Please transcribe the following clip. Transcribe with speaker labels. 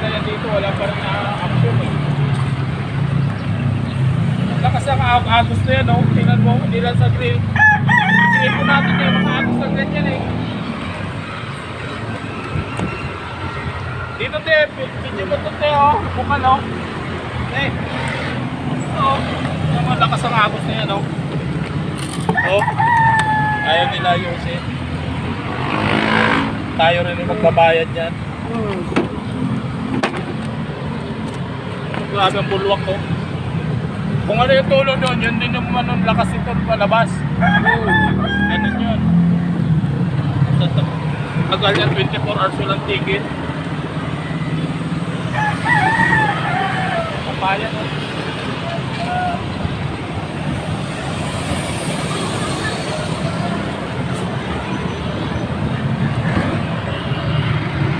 Speaker 1: dito, wala pa rin na-action eh. Lakas ang ag- agos na yan, oh. Tingnan mo, hindi lang sa grill. Grill po natin yung mga agos na ganyan eh. Dito te, video mo to te, oh. Bukan, oh. Eh. Oh. Ang lakas ang agos na yan, oh. Oh. Ayaw nila ayusin. Tayo rin yung magbabayad yan.
Speaker 2: Hmm.
Speaker 1: Grabe ang bulwak ko. Kung ano yung tulo doon, yun din yung ano, lakas ito palabas. Ganun yun. Tagal yan, 24 hours walang tigil. Papaya na.